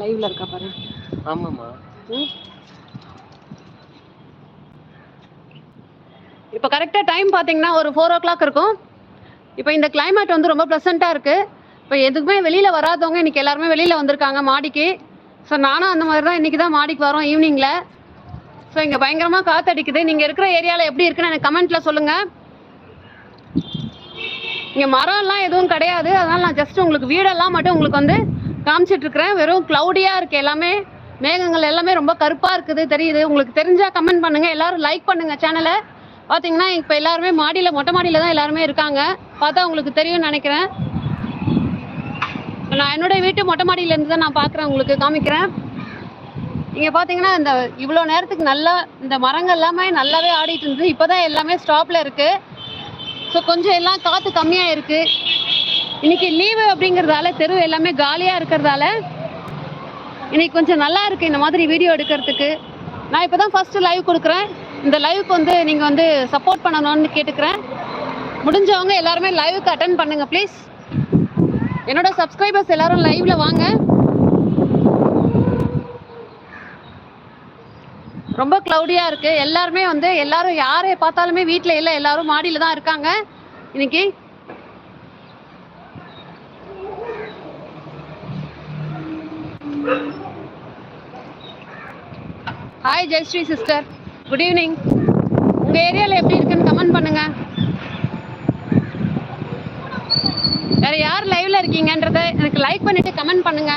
லைவ்ல இருக்கா பாரு. ஆமாம்மா. ம். இப்போ கரெக்டாக டைம் பார்த்தீங்கன்னா ஒரு ஃபோர் ஓ கிளாக் இருக்கும். இப்போ இந்த climate வந்து ரொம்ப ப்ளசண்ட்டாக இருக்குது இப்போ எதுக்குமே வெளியில் வராதவங்க இன்னைக்கு எல்லாருமே வெளியில் வந்திருக்காங்க மாடிக்கு. ஸோ நானும் அந்த மாதிரி தான் இன்றைக்கி தான் மாடிக்கு வரோம் ஈவினிங்கில் ஸோ இங்கே பயங்கரமாக காற்றடிக்குது நீங்கள் இருக்கிற ஏரியாவில் எப்படி இருக்குன்னு எனக்கு கமெண்ட்டில் சொல்லுங்கள் இங்கே மரம்லாம் எதுவும் கிடையாது. அதனால் நான் ஜஸ்ட் உங்களுக்கு வீடெல்லாம் மட்டும் உங்களுக்கு வந்து காமிச்சிட்டு இருக்கிறேன் வெறும் க்ளவுடியாக இருக்குது எல்லாமே. மேகங்கள் எல்லாமே ரொம்ப கருப்பாக இருக்குது தெரியுது. உங்களுக்கு தெரிஞ்சால் கமெண்ட் பண்ணுங்கள் எல்லாரும் லைக் பண்ணுங்கள் சேனலை பார்த்தீங்கன்னா இப்போ எல்லாருமே மாடியில் மொட்டை மாடியில் தான் எல்லாருமே இருக்காங்க. பார்த்தா உங்களுக்கு தெரியும்னு நினைக்கிறேன். நான் என்னோட வீட்டு மொட்டை மாடியிலேருந்து தான் நான் பார்க்குறேன் உங்களுக்கு காமிக்கிறேன். இங்கே பார்த்தீங்கன்னா இந்த இவ்வளோ நேரத்துக்கு நல்லா இந்த மரங்கள் எல்லாமே நல்லாவே ஆடிட்டு இருந்தது. இப்போ தான் எல்லாமே ஸ்டாப்பில் இருக்குது ஸோ கொஞ்சம் எல்லாம் காற்று கம்மியாக இருக்குது இன்னைக்கு லீவு அப்படிங்கிறதால தெரு எல்லாமே காலியாக இருக்கிறதால இன்னைக்கு கொஞ்சம் நல்லா இருக்குது இந்த மாதிரி வீடியோ எடுக்கிறதுக்கு. நான் இப்போ தான் ஃபஸ்ட்டு லைவ் கொடுக்குறேன். இந்த லைவுக்கு வந்து நீங்கள் வந்து சப்போர்ட் பண்ணணும்னு கேட்டுக்கிறேன். முடிஞ்சவங்க எல்லாருமே லைவுக்கு அட்டன் பண்ணுங்க ப்ளீஸ் என்னோட சப்ஸ்கிரைபர்ஸ் எல்லாரும் லைவ்ல வாங்க. ரொம்ப க்ளவுடியாக இருக்கு. எல்லாருமே வந்து எல்லாரும் யாரை பார்த்தாலுமே வீட்டில் இல்லை எல்லாரும் மாடியில் தான் இருக்காங்க. இன்னைக்கு hi Jayashree sister good evening உங்கள் ஏரியாவில் எப்படி இருக்குன்னு கமெண்ட் பண்ணுங்க. வேற யார் லைவில் இருக்கீங்கன்றதை எனக்கு லைக் பண்ணிட்டு கமெண்ட் பண்ணுங்க.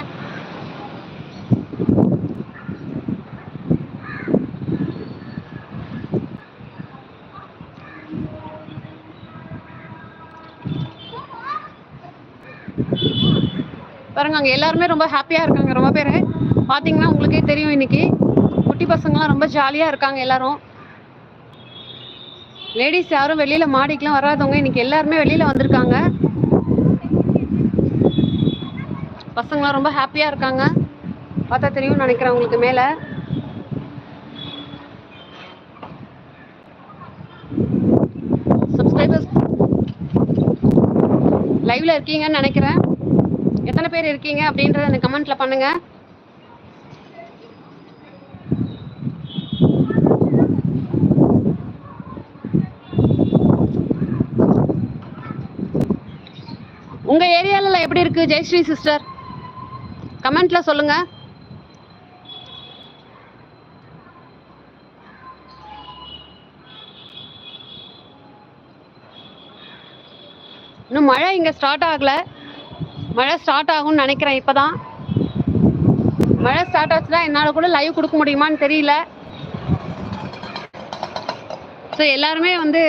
பாருங்க அங்க எல்லாருமே ரொம்ப ஹாப்பியா இருக்காங்க ரொம்ப பேர். பாத்தீங்கன்னா உங்களுக்கே தெரியும் இன்னைக்கு. குட்டி பசங்கலாம் ரொம்ப ஜாலியா இருக்காங்க எல்லாரும். லேடிஸ் யாரும் வெளியில மாடிக்கெல்லாம் வராதவங்க இன்னைக்கு எல்லாருமே வெளியில வந்திருக்காங்க. பசங்களாம் ரொம்ப ஹாப்பியா இருக்காங்க. பார்த்தா தெரியும்னு நினைக்கிறேன் உங்களுக்கு மேல. சப்ஸ்கிரைபர்ஸ் லைவ்ல இருக்கீங்கன்னு நினைக்கிறேன். எத்தனை பேர் இருக்கீங்க அப்படின்றத அந்த கமெண்ட்ல பண்ணுங்க. உங்க ஏரியால எப்படி இருக்கு? ஜெயஸ்ரீ சிஸ்டர். கமெண்ட்ல சொல்லுங்க. இன்னும் மழை இங்க ஸ்டார்ட் ஆகல. மழை ஸ்டார்ட் ஆகும்னு நினைக்கிறேன் இப்பதான். மழை ஸ்டார்ட் ஆச்சுன்னா என்னால் கூட லைவ் கொடுக்க முடியுமான்னு தெரியல. ஸோ எல்லாருமே வந்து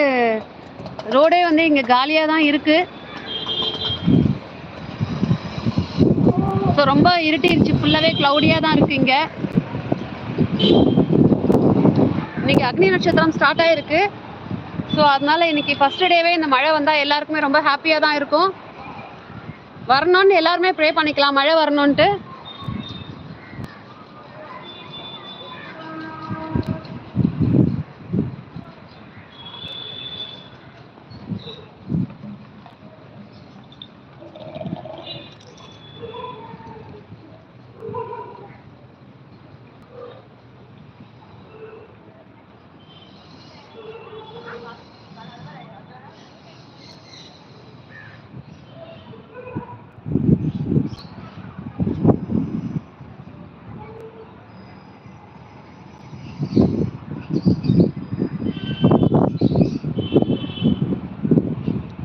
ரோடே வந்து இங்கே காலியாக தான் இருக்கு. ஸோ ரொம்ப இருட்டிருச்சு. ஃபுல்லாகவே க்ளவுடியாக தான் இருக்கு இங்கே. இன்னைக்கு அக்னி நட்சத்திரம் ஸ்டார்ட் ஆகிருக்கு ஸோ அதனால இன்னைக்கு ஃபர்ஸ்ட் டேவே இந்த மழை வந்தால் எல்லாருக்குமே ரொம்ப ஹாப்பியாக தான் இருக்கும். வரணும்னு எல்லாருமே ப்ரே பண்ணிக்கலாம். மழை வரணும்ன்ட்டு.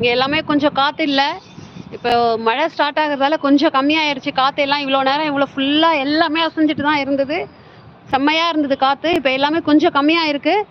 இங்கே எல்லாமே கொஞ்சம் காற்று இல்லை. இப்போ மழை ஸ்டார்ட் ஆகுறதால கொஞ்சம் கம்மியாயிருச்சு. காற்று எல்லாம் இவ்வளோ நேரம் இவ்வளோ ஃபுல்லாக எல்லாமே அசைஞ்சிட்டு தான் இருந்தது. செம்மையாக இருந்தது காற்று இப்போ எல்லாமே கொஞ்சம் கம்மியாக இருக்குது